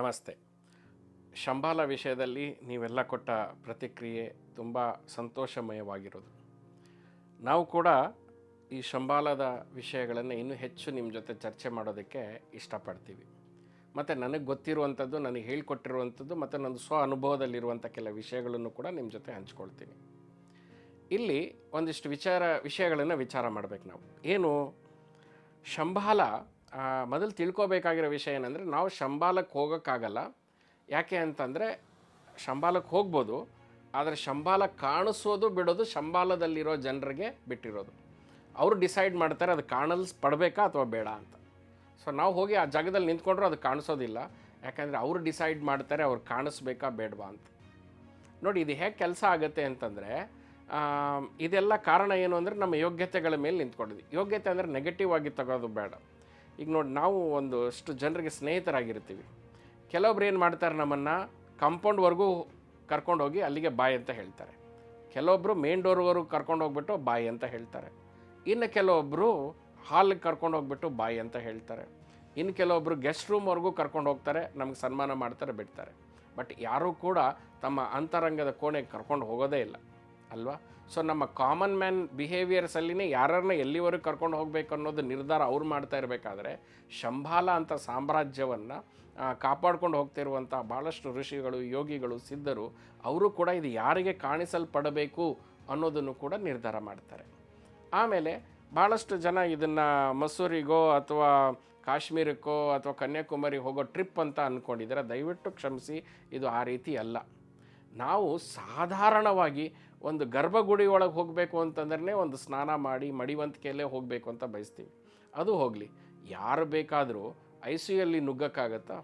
ನಮಸ್ತೆ. ಶಂಬಾಲ ವಿಷಯದಲ್ಲಿ ನೀವೆಲ್ಲ ಕೊಟ್ಟ ಪ್ರತಿಕ್ರಿಯೆ ತುಂಬ ಸಂತೋಷಮಯವಾಗಿರೋದು. ನಾವು ಕೂಡ ಈ ಶಂಬಾಲದ ವಿಷಯಗಳನ್ನು ಇನ್ನೂ ಹೆಚ್ಚು ನಿಮ್ಮ ಜೊತೆ ಚರ್ಚೆ ಮಾಡೋದಕ್ಕೆ ಇಷ್ಟಪಡ್ತೀವಿ. ಮತ್ತು ನನಗೆ ಗೊತ್ತಿರುವಂಥದ್ದು, ನನಗೆ ಹೇಳಿಕೊಟ್ಟಿರುವಂಥದ್ದು, ಮತ್ತು ನನ್ನ ಸ್ವ ಅನುಭವದಲ್ಲಿರುವಂಥ ಕೆಲ ವಿಷಯಗಳನ್ನು ಕೂಡ ನಿಮ್ಮ ಜೊತೆ ಹಂಚ್ಕೊಳ್ತೀನಿ. ಇಲ್ಲಿ ಒಂದಿಷ್ಟು ವಿಚಾರ, ವಿಷಯಗಳನ್ನು ವಿಚಾರ ಮಾಡಬೇಕು ನಾವು. ಏನು? ಶಂಬಾಲ ಮೊದಲು ತಿಳ್ಕೊಬೇಕಾಗಿರೋ ವಿಷಯ ಏನಂದರೆ ನಾವು ಶಂಬಾಲಕ್ಕೆ ಹೋಗೋಕ್ಕಾಗಲ್ಲ. ಯಾಕೆ ಅಂತಂದರೆ ಶಂಬಾಲಕ್ಕೆ ಹೋಗ್ಬೋದು, ಆದರೆ ಶಂಬಾಲ ಕಾಣಿಸೋದು ಬಿಡೋದು ಶಂಬಾಲದಲ್ಲಿರೋ ಜನರಿಗೆ ಬಿಟ್ಟಿರೋದು. ಅವರು ಡಿಸೈಡ್ ಮಾಡ್ತಾರೆ ಅದು ಕಾಣಲ್ಸ್ ಪಡಬೇಕಾ ಅಥವಾ ಬೇಡ ಅಂತ. ಸೊ ನಾವು ಹೋಗಿ ಆ ಜಾಗದಲ್ಲಿ ನಿಂತ್ಕೊಂಡ್ರೂ ಅದು ಕಾಣಿಸೋದಿಲ್ಲ. ಯಾಕಂದರೆ ಅವರು ಡಿಸೈಡ್ ಮಾಡ್ತಾರೆ ಅವ್ರು ಕಾಣಿಸ್ಬೇಕಾ ಬೇಡವಾ ಅಂತ. ನೋಡಿ, ಇದು ಹೇಗೆ ಕೆಲಸ ಆಗುತ್ತೆ ಅಂತಂದರೆ ಇದೆಲ್ಲ ಕಾರಣ ಏನು ಅಂದರೆ ನಮ್ಮ ಯೋಗ್ಯತೆಗಳ ಮೇಲೆ ನಿಂತ್ಕೊಂಡಿದ್ವಿ. ಯೋಗ್ಯತೆ ಅಂದರೆ ನೆಗೆಟಿವ್ ಆಗಿ ತಗೋದು ಬೇಡ. ಈಗ ನೋಡಿ, ನಾವು ಒಂದು ಅಷ್ಟು ಜನರಿಗೆ ಸ್ನೇಹಿತರಾಗಿರ್ತೀವಿ. ಕೆಲವೊಬ್ರು ಏನು ಮಾಡ್ತಾರೆ ನಮ್ಮನ್ನು ಕಂಪೌಂಡ್ವರೆಗೂ ಕರ್ಕೊಂಡು ಹೋಗಿ ಅಲ್ಲಿಗೆ ಬಾಯ್ ಅಂತ ಹೇಳ್ತಾರೆ. ಕೆಲವೊಬ್ಬರು ಮೇನ್ ಡೋರ್ವರೆಗೂ ಕರ್ಕೊಂಡು ಹೋಗ್ಬಿಟ್ಟು ಬಾಯ್ ಅಂತ ಹೇಳ್ತಾರೆ. ಇನ್ನು ಕೆಲವೊಬ್ಬರು ಹಾಲಿಗೆ ಕರ್ಕೊಂಡು ಹೋಗ್ಬಿಟ್ಟು ಬಾಯ್ ಅಂತ ಹೇಳ್ತಾರೆ. ಇನ್ನು ಕೆಲವೊಬ್ಬರು ಗೆಸ್ಟ್ ರೂಮ್ವರೆಗೂ ಕರ್ಕೊಂಡು ಹೋಗ್ತಾರೆ, ನಮಗೆ ಸನ್ಮಾನ ಮಾಡ್ತಾರೆ, ಬಿಡ್ತಾರೆ. ಬಟ್ ಯಾರೂ ಕೂಡ ತಮ್ಮ ಅಂತರಂಗದ ಕೋಣೆಗೆ ಕರ್ಕೊಂಡು ಹೋಗೋದೇ ಇಲ್ಲ. ಅಲ್ವಾ? ಸೊ ನಮ್ಮ ಕಾಮನ್ ಮ್ಯಾನ್ ಬಿಹೇವಿಯರ್ಸಲ್ಲಿನೇ ಯಾರನ್ನ ಎಲ್ಲಿವರೆಗೂ ಕರ್ಕೊಂಡು ಹೋಗಬೇಕು ಅನ್ನೋದು ನಿರ್ಧಾರ ಅವ್ರು ಮಾಡ್ತಾ ಇರಬೇಕಾದ್ರೆ, ಶಂಭಾಲ ಅಂತ ಸಾಮ್ರಾಜ್ಯವನ್ನು ಕಾಪಾಡ್ಕೊಂಡು ಹೋಗ್ತಿರುವಂಥ ಭಾಳಷ್ಟು ಋಷಿಗಳು, ಯೋಗಿಗಳು, ಸಿದ್ಧರು, ಅವರು ಕೂಡ ಇದು ಯಾರಿಗೆ ಕಾಣಿಸಲ್ಪಡಬೇಕು ಅನ್ನೋದನ್ನು ಕೂಡ ನಿರ್ಧಾರ ಮಾಡ್ತಾರೆ. ಆಮೇಲೆ ಭಾಳಷ್ಟು ಜನ ಇದನ್ನು ಮಸೂರಿಗೋ ಅಥವಾ ಕಾಶ್ಮೀರಕ್ಕೋ ಅಥವಾ ಕನ್ಯಾಕುಮಾರಿಗೆ ಹೋಗೋ ಟ್ರಿಪ್ ಅಂತ ಅಂದ್ಕೊಂಡಿದ್ದಾರೆ ದಯವಿಟ್ಟು ಕ್ಷಮಿಸಿ, ಇದು ಆ ರೀತಿ ಅಲ್ಲ. ನಾವು ಸಾಧಾರಣವಾಗಿ ಒಂದು ಗರ್ಭಗುಡಿ ಒಳಗೆ ಹೋಗಬೇಕು ಅಂತಂದ್ರೆ ಒಂದು ಸ್ನಾನ ಮಾಡಿ ಮಡಿವಂತಿಕೆಯಲ್ಲೇ ಹೋಗಬೇಕು ಅಂತ ಬಯಸ್ತೀವಿ. ಅದು ಹೋಗಲಿ. ಯಾರು ಬೇಕಾದರೂ ಐ ಸಿ ಯಲ್ಲಿ ನುಗ್ಗಕ್ಕಾಗತ್ತಾ?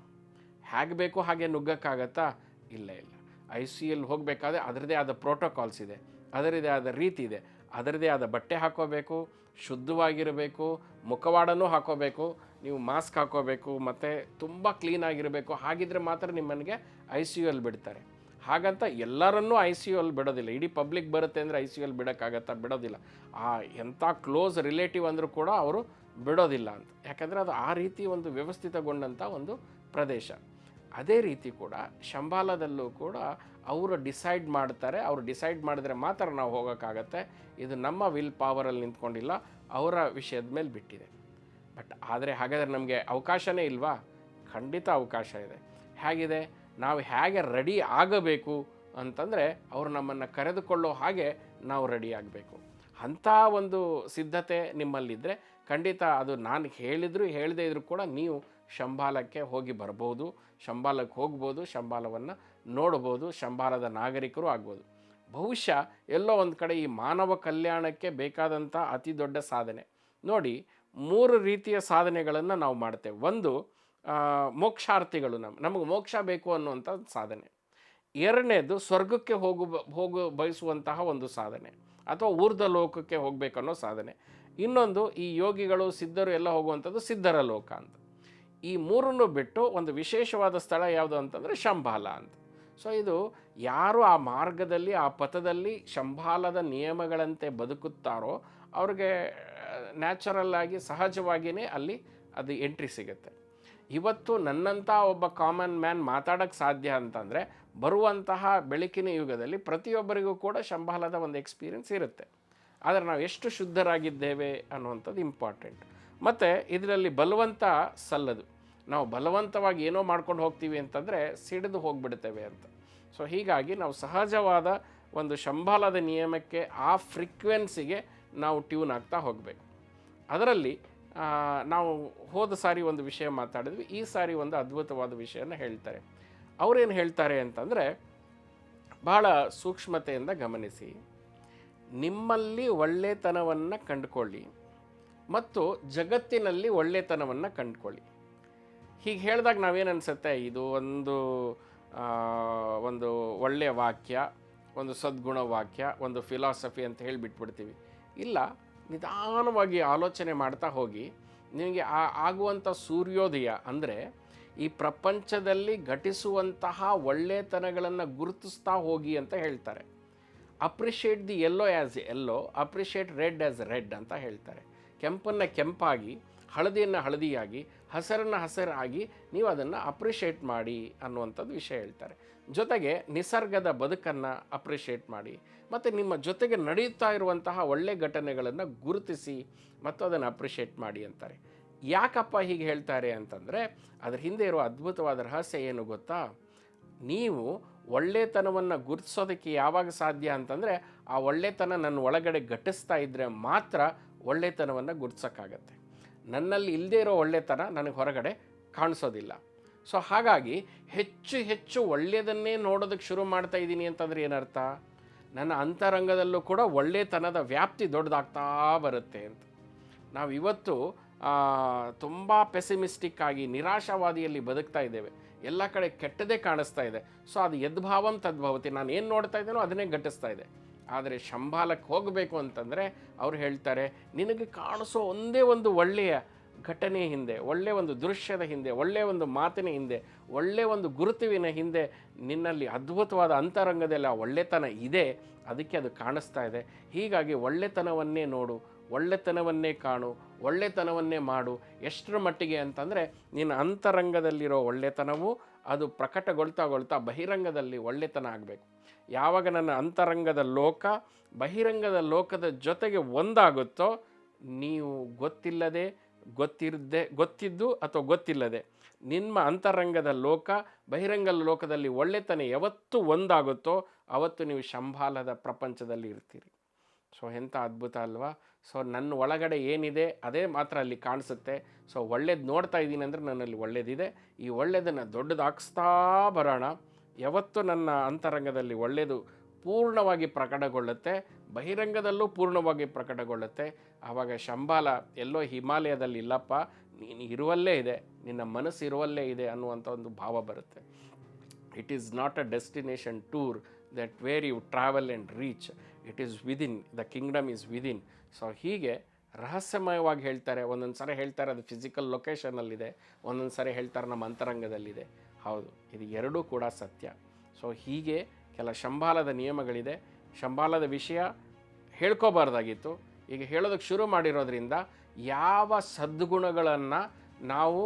ಹೇಗೆ ಬೇಕೋ ಹಾಗೆ ನುಗ್ಗಕ್ಕಾಗತ್ತಾ? ಇಲ್ಲ ಇಲ್ಲ. ಐ ಸಿ ಎಲ್ಲಿ ಹೋಗಬೇಕಾದ್ರೆ ಅದರದೇ ಆದ ಪ್ರೋಟೋಕಾಲ್ಸ್ ಇದೆ. ಅದರದೇ ಆದ ರೀತಿ ಇದೆ. ಅದರದೇ ಆದ ಬಟ್ಟೆ ಹಾಕೋಬೇಕು, ಶುದ್ಧವಾಗಿರಬೇಕು, ಮುಖವಾಡನೂ ಹಾಕೋಬೇಕು, ನೀವು ಮಾಸ್ಕ್ ಹಾಕೋಬೇಕು, ಮತ್ತು ತುಂಬ ಕ್ಲೀನಾಗಿರಬೇಕು. ಹಾಗಿದ್ರೆ ಮಾತ್ರ ನಿಮ್ಮನಿಗೆ ಐ ಸಿ ಯು ಅಲ್ಲಿ ಬಿಡ್ತಾರೆ. ಹಾಗಂತ ಎಲ್ಲರನ್ನೂ ಐ ಸಿ ಯು ಅಲ್ಲಿ ಬಿಡೋದಿಲ್ಲ. ಇಡೀ ಪಬ್ಲಿಕ್ ಬರುತ್ತೆ ಅಂದರೆ ಐ ಸಿ ಯು ಅಲ್ಲಿ ಬಿಡೋಕ್ಕಾಗತ್ತಾ ಬಿಡೋದಿಲ್ಲ. ಆ ಎಂಥ ಕ್ಲೋಸ್ ರಿಲೇಟಿವ್ ಅಂದರೂ ಕೂಡ ಅವರು ಬಿಡೋದಿಲ್ಲ ಅಂತ. ಯಾಕಂದರೆ ಅದು ಆ ರೀತಿ ಒಂದು ವ್ಯವಸ್ಥಿತಗೊಂಡಂಥ ಒಂದು ಪ್ರದೇಶ. ಅದೇ ರೀತಿ ಕೂಡ ಶಂಬಾಲದಲ್ಲೂ ಕೂಡ ಅವರು ಡಿಸೈಡ್ ಮಾಡ್ತಾರೆ. ಅವರು ಡಿಸೈಡ್ ಮಾಡಿದ್ರೆ ಮಾತ್ರ ನಾವು ಹೋಗೋಕ್ಕಾಗತ್ತೆ. ಇದು ನಮ್ಮ ವಿಲ್ ಪವರಲ್ಲಿ ನಿಂತ್ಕೊಂಡಿಲ್ಲ. ಅವರ ವಿಷಯದ ಮೇಲೆ ಬಿಟ್ಟಿದೆ. ಬಟ್ ಆದರೆ ಹಾಗಾದರೆ ನಮಗೆ ಅವಕಾಶವೇ ಇಲ್ವಾ? ಖಂಡಿತ ಅವಕಾಶ ಇದೆ. ಹೇಗಿದೆ? ನಾವು ಹೇಗೆ ರೆಡಿ ಆಗಬೇಕು ಅಂತಂದರೆ ಅವರು ನಮ್ಮನ್ನು ಕರೆದುಕೊಳ್ಳೋ ಹಾಗೆ ನಾವು ರೆಡಿ ಆಗಬೇಕು. ಅಂಥ ಒಂದು ಸಿದ್ಧತೆ ನಿಮ್ಮಲ್ಲಿದ್ದರೆ ಖಂಡಿತ ಅದು ನಾನು ಹೇಳಿದ್ರು ಹೇಳದೇ ಇದ್ರೂ ಕೂಡ ನೀವು ಶಂಬಾಲಕ್ಕೆ ಹೋಗಿ ಬರ್ಬೋದು ಶಂಬಾಲಕ್ಕೆ ಹೋಗ್ಬೋದು, ಶಂಬಾಲವನ್ನು ನೋಡ್ಬೋದು, ಶಂಬಾಲದ ನಾಗರಿಕರು ಆಗ್ಬೋದು. ಬಹುಶಃ ಎಲ್ಲೋ ಒಂದು ಕಡೆ ಈ ಮಾನವ ಕಲ್ಯಾಣಕ್ಕೆ ಬೇಕಾದಂಥ ಅತಿ ದೊಡ್ಡ ಸಾಧನೆ. ನೋಡಿ, ಮೂರು ರೀತಿಯ ಸಾಧನೆಗಳನ್ನು ನಾವು ಮಾಡ್ತೇವೆ. ಒಂದು ಮೋಕ್ಷಾರ್ಥಿಗಳು ನಮ್ಮ ನಮಗೆ ಮೋಕ್ಷ ಬೇಕು ಅನ್ನುವಂಥ ಸಾಧನೆ. ಎರಡನೇದು ಸ್ವರ್ಗಕ್ಕೆ ಹೋಗು ಹೋಗು ಬಯಸುವಂತಹ ಒಂದು ಸಾಧನೆ ಅಥವಾ ಊರ್ಧ ಲೋಕಕ್ಕೆ ಹೋಗಬೇಕನ್ನೋ ಸಾಧನೆ. ಇನ್ನೊಂದು ಈ ಯೋಗಿಗಳು, ಸಿದ್ಧರು ಎಲ್ಲ ಹೋಗುವಂಥದ್ದು ಸಿದ್ಧರ ಲೋಕ ಅಂತ. ಈ ಮೂರನ್ನು ಬಿಟ್ಟು ಒಂದು ವಿಶೇಷವಾದ ಸ್ಥಳ ಯಾವುದು ಅಂತಂದರೆ ಶಂಬಾಲ ಅಂತ. ಸೊ ಇದು ಯಾರು ಆ ಮಾರ್ಗದಲ್ಲಿ, ಆ ಪಥದಲ್ಲಿ ಶಂಬಾಲದ ನಿಯಮಗಳಂತೆ ಬದುಕುತ್ತಾರೋ ಅವ್ರಿಗೆ ನ್ಯಾಚುರಲ್ ಆಗಿ ಸಹಜವಾಗಿಯೇ ಅಲ್ಲಿ ಅದು ಎಂಟ್ರಿ ಸಿಗುತ್ತೆ. ಇವತ್ತು ನನ್ನಂಥ ಒಬ್ಬ ಕಾಮನ್ ಮ್ಯಾನ್ ಮಾತಾಡೋಕ್ಕೆ ಸಾಧ್ಯ ಅಂತಂದರೆ ಬರುವಂತಹ ಬೆಳಕಿನ ಯುಗದಲ್ಲಿ ಪ್ರತಿಯೊಬ್ಬರಿಗೂ ಕೂಡ ಶಂಬಾಲದ ಒಂದು ಎಕ್ಸ್ಪೀರಿಯನ್ಸ್ ಇರುತ್ತೆ. ಆದರೆ ನಾವು ಎಷ್ಟು ಶುದ್ಧರಾಗಿದ್ದೇವೆ ಅನ್ನುವಂಥದ್ದು ಇಂಪಾರ್ಟೆಂಟ್ ಮತ್ತು ಇದರಲ್ಲಿ ಬಲವಂತ ಸಲ್ಲದು. ನಾವು ಬಲವಂತವಾಗಿ ಏನೋ ಮಾಡ್ಕೊಂಡು ಹೋಗ್ತೀವಿ ಅಂತಂದರೆ ಸಿಡಿದು ಹೋಗಿಬಿಡ್ತೇವೆ ಅಂತ. ಸೊ ಹೀಗಾಗಿ ನಾವು ಸಹಜವಾದ ಒಂದು ಶಂಬಾಲದ ನಿಯಮಕ್ಕೆ ಆ ಫ್ರೀಕ್ವೆನ್ಸಿಗೆ ನಾವು ಟ್ಯೂನ್ ಆಗ್ತಾ ಹೋಗಬೇಕು. ಅದರಲ್ಲಿ ನಾವು ಹೋದ ಸಾರಿ ಒಂದು ವಿಷಯ ಮಾತಾಡಿದ್ವಿ, ಈ ಸಾರಿ ಒಂದು ಅದ್ಭುತವಾದ ವಿಷಯನ ಹೇಳ್ತಾರೆ. ಅವರೇನು ಹೇಳ್ತಾರೆ ಅಂತಂದರೆ, ಬಹಳ ಸೂಕ್ಷ್ಮತೆಯಿಂದ ಗಮನಿಸಿ, ನಿಮ್ಮಲ್ಲಿ ಒಳ್ಳೆತನವನ್ನು ಕಂಡುಕೊಳ್ಳಿ ಮತ್ತು ಜಗತ್ತಿನಲ್ಲಿ ಒಳ್ಳೆತನವನ್ನು ಕಂಡುಕೊಳ್ಳಿ. ಹೀಗೆ ಹೇಳಿದಾಗ ನಾವೇನು ಅನಿಸುತ್ತೆ ಇದು ಒಂದು ಒಂದು ಒಳ್ಳೆಯ ವಾಕ್ಯ, ಒಂದು ಸದ್ಗುಣ ವಾಕ್ಯ, ಒಂದು ಫಿಲಾಸಫಿ ಅಂತ ಹೇಳಿ ಬಿಟ್ಬಿಡ್ತೀವಿ ಇಲ್ಲ ನಿಧಾನವಾಗಿ ಆಲೋಚನೆ ಮಾಡ್ತಾ ಹೋಗಿ ನಿಮಗೆ ಆ ಆಗುವಂಥ ಸೂರ್ಯೋದಯ ಅಂದರೆ ಈ ಪ್ರಪಂಚದಲ್ಲಿ ಘಟಿಸುವಂತಹ ಒಳ್ಳೆತನಗಳನ್ನು ಗುರುತಿಸ್ತಾ ಹೋಗಿ ಅಂತ ಹೇಳ್ತಾರೆ. Appreciate the yellow as yellow appreciate red as red ಅಂತ ಹೇಳ್ತಾರೆ. ಕೆಂಪನ್ನು ಕೆಂಪಾಗಿ, ಹಳದಿಯನ್ನು ಹಳದಿಯಾಗಿ ಹಸರನ್ನ ಹಸರಾಗಿ ನೀವು ಅದನ್ನು ಅಪ್ರಿಷಿಯೇಟ್ ಮಾಡಿ ಅನ್ನುವಂಥದ್ದು ವಿಷಯ ಹೇಳ್ತಾರೆ. ಜೊತೆಗೆ ನಿಸರ್ಗದ ಬದುಕನ್ನು ಅಪ್ರಿಷಿಯೇಟ್ ಮಾಡಿ ಮತ್ತು ನಿಮ್ಮ ಜೊತೆಗೆ ನಡೆಯುತ್ತಾ ಇರುವಂತಹ ಒಳ್ಳೆ ಘಟನೆಗಳನ್ನು ಗುರುತಿಸಿ ಮತ್ತು ಅದನ್ನು ಅಪ್ರಿಷಿಯೇಟ್ ಮಾಡಿ ಅಂತಾರೆ. ಯಾಕಪ್ಪ ಹೀಗೆ ಹೇಳ್ತಾರೆ ಅಂತಂದರೆ ಅದರ ಹಿಂದೆ ಇರುವ ಅದ್ಭುತವಾದ ರಹಸ್ಯ ಏನು ಗೊತ್ತಾ? ನೀವು ಒಳ್ಳೆತನವನ್ನು ಗುರುತಿಸೋದಕ್ಕೆ ಯಾವಾಗ ಸಾಧ್ಯ ಅಂತಂದರೆ ಆ ಒಳ್ಳೆತನ ನನ್ನ ಒಳಗಡೆ ಘಟಿಸ್ತಾ ಇದ್ದರೆ ಮಾತ್ರ ಒಳ್ಳೆತನವನ್ನು ಗುರ್ತಿಸೋಕ್ಕಾಗತ್ತೆ. ನನ್ನಲ್ಲಿ ಇಲ್ಲದೇ ಇರೋ ಒಳ್ಳೆತನ ನನಗೆ ಹೊರಗಡೆ ಕಾಣಿಸೋದಿಲ್ಲ. ಸೊ ಹಾಗಾಗಿ ಹೆಚ್ಚು ಹೆಚ್ಚು ಒಳ್ಳೆಯದನ್ನೇ ನೋಡೋದಕ್ಕೆ ಶುರು ಮಾಡ್ತಾ ಇದ್ದೀನಿ ಅಂತಂದರೆ ಏನರ್ಥ? ನನ್ನ ಅಂತರಂಗದಲ್ಲೂ ಕೂಡ ಒಳ್ಳೆತನದ ವ್ಯಾಪ್ತಿ ದೊಡ್ಡದಾಗ್ತಾ ಬರುತ್ತೆ ಅಂತ. ನಾವು ಇವತ್ತು ತುಂಬ ಪೆಸಿಮಿಸ್ಟಿಕ್ ಆಗಿ ನಿರಾಶಾವಾದಿಯಲ್ಲಿ ಬದುಕ್ತಾ ಇದ್ದೇವೆ. ಎಲ್ಲ ಕಡೆ ಕೆಟ್ಟದೇ ಕಾಣಿಸ್ತಾ ಇದೆ. ಸೊ ಅದು ಯದ್ಭಾವಂ ತದ್ಭವತಿ. ನಾನು ಏನು ನೋಡ್ತಾ ಇದ್ದೇನೋ ಅದನ್ನೇ ಘಟಿಸ್ತಾ ಇದೆ. ಆದರೆ ಶಂಬಾಲಕ್ಕೆ ಹೋಗಬೇಕು ಅಂತಂದರೆ ಅವ್ರು ಹೇಳ್ತಾರೆ, ನಿನಗೆ ಕಾಣಿಸೋ ಒಂದೇ ಒಂದು ಒಳ್ಳೆಯ ಘಟನೆ ಹಿಂದೆ ಒಳ್ಳೆಯ ಒಂದು ದೃಶ್ಯದ ಹಿಂದೆ ಒಳ್ಳೆಯ ಒಂದು ಮಾತಿನ ಹಿಂದೆ ಒಳ್ಳೆಯ ಒಂದು ಗುರುತುವಿನ ಹಿಂದೆ ನಿನ್ನಲ್ಲಿ ಅದ್ಭುತವಾದ ಅಂತರಂಗದಲ್ಲಿ ಆ ಒಳ್ಳೆತನ ಇದೆ, ಅದಕ್ಕೆ ಅದು ಕಾಣಿಸ್ತಾ ಇದೆ. ಹೀಗಾಗಿ ಒಳ್ಳೆತನವನ್ನೇ ನೋಡು ಒಳ್ಳೆತನವನ್ನೇ ಕಾಣು, ಒಳ್ಳೆತನವನ್ನೇ ಮಾಡು. ಎಷ್ಟರ ಮಟ್ಟಿಗೆ ಅಂತಂದರೆ, ನಿನ್ನ ಅಂತರಂಗದಲ್ಲಿರೋ ಒಳ್ಳೆತನವು ಅದು ಪ್ರಕಟಗೊಳ್ತಾಗೊಳ್ತಾ ಬಹಿರಂಗದಲ್ಲಿ ಒಳ್ಳೆತನ ಆಗಬೇಕು. ಯಾವಾಗ ನನ್ನ ಅಂತರಂಗದ ಲೋಕ ಬಹಿರಂಗದ ಲೋಕದ ಜೊತೆಗೆ ಒಂದಾಗುತ್ತೋ, ನೀವು ಗೊತ್ತಿಲ್ಲದೆ, ಗೊತ್ತಿರದೆ, ಗೊತ್ತಿದ್ದು ಅಥವಾ ಗೊತ್ತಿಲ್ಲದೆ, ನಿಮ್ಮ ಅಂತರಂಗದ ಲೋಕ ಬಹಿರಂಗ ಲೋಕದಲ್ಲಿ ಒಳ್ಳೆತನ ಯಾವತ್ತು ಒಂದಾಗುತ್ತೋ, ಅವತ್ತು ನೀವು ಶಂಭಾಲದ ಪ್ರಪಂಚದಲ್ಲಿ ಇರ್ತೀರಿ. ಸೊ ಎಂಥ ಅದ್ಭುತ ಅಲ್ವಾ? ಸೊ ನನ್ನ ಒಳಗಡೆ ಏನಿದೆ ಅದೇ ಮಾತ್ರ ಅಲ್ಲಿ ಕಾಣಿಸುತ್ತೆ. ಸೊ ಒಳ್ಳೇದು ನೋಡ್ತಾ ಇದ್ದೀನಿ ಅಂದರೆ ನನ್ನಲ್ಲಿ ಒಳ್ಳೇದಿದೆ. ಈ ಒಳ್ಳೆಯದನ್ನು ದೊಡ್ಡದಾಗಿಸ್ತಾ ಬರೋಣ. ಯಾವತ್ತು ನನ್ನ ಅಂತರಂಗದಲ್ಲಿ ಒಳ್ಳೆಯದು ಪೂರ್ಣವಾಗಿ ಪ್ರಕಟಗೊಳ್ಳುತ್ತೆ. ಬಹಿರಂಗದಲ್ಲೂ ಪೂರ್ಣವಾಗಿ ಪ್ರಕಟಗೊಳ್ಳುತ್ತೆ. ಆವಾಗ ಶಂಬಾಲ ಎಲ್ಲೋ ಹಿಮಾಲಯದಲ್ಲಿ ಇಲ್ಲಪ್ಪ, ನೀನು ಇರುವಲ್ಲೇ ಇದೆ. ನಿನ್ನ ಮನಸ್ಸು ಇರುವಲ್ಲೇ ಇದೆ ಅನ್ನುವಂಥ ಒಂದು ಭಾವ ಬರುತ್ತೆ. It is not a destination tour that where you travel and reach it is within the kingdom is within so ಹೀಗೆ ರಹಸ್ಯಮಯವಾಗಿ ಹೇಳ್ತಾರೆ, ಒಂದೊಂದು ಸಾರಿ ಹೇಳ್ತಾರೆ ಅದು ಫಿಸಿಕಲ್ ಲೊಕೇಶನಲ್ಲಿದೆ ಒಂದೊಂದು ಸಾರಿ ಹೇಳ್ತಾರೆ ನಮ್ಮ ಅಂತರಂಗದಲ್ಲಿದೆ. ಹೌದು, ಇದು ಎರಡೂ ಕೂಡ ಸತ್ಯ. ಸೊ ಹೀಗೆ ಕೆಲ ಶಂಬಾಲದ ನಿಯಮಗಳಿದೆ. ಶಂಬಾಲದ ವಿಷಯ ಹೇಳ್ಕೋಬಾರ್ದಾಗಿತ್ತು. ಈಗ ಹೇಳೋದಕ್ಕೆ ಶುರು ಮಾಡಿರೋದ್ರಿಂದ ಯಾವ ಸದ್ಗುಣಗಳನ್ನು ನಾವು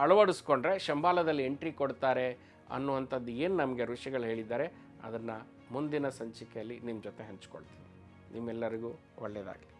ಅಳವಡಿಸ್ಕೊಂಡ್ರೆ ಶಂಬಾಲದಲ್ಲಿ ಎಂಟ್ರಿ ಕೊಡ್ತಾರೆ ಅನ್ನುವಂಥದ್ದು ಏನು ನಮಗೆ ಋಷಿಗಳು ಹೇಳಿದ್ದಾರೆ, ಅದನ್ನು ಮುಂದಿನ ಸಂಚಿಕೆಯಲ್ಲಿ ನಿಮ್ಮ ಜೊತೆ ಹಂಚ್ಕೊಳ್ತೀನಿ. ನಿಮ್ಮೆಲ್ಲರಿಗೂ ಒಳ್ಳೆಯದಾಗಲಿ.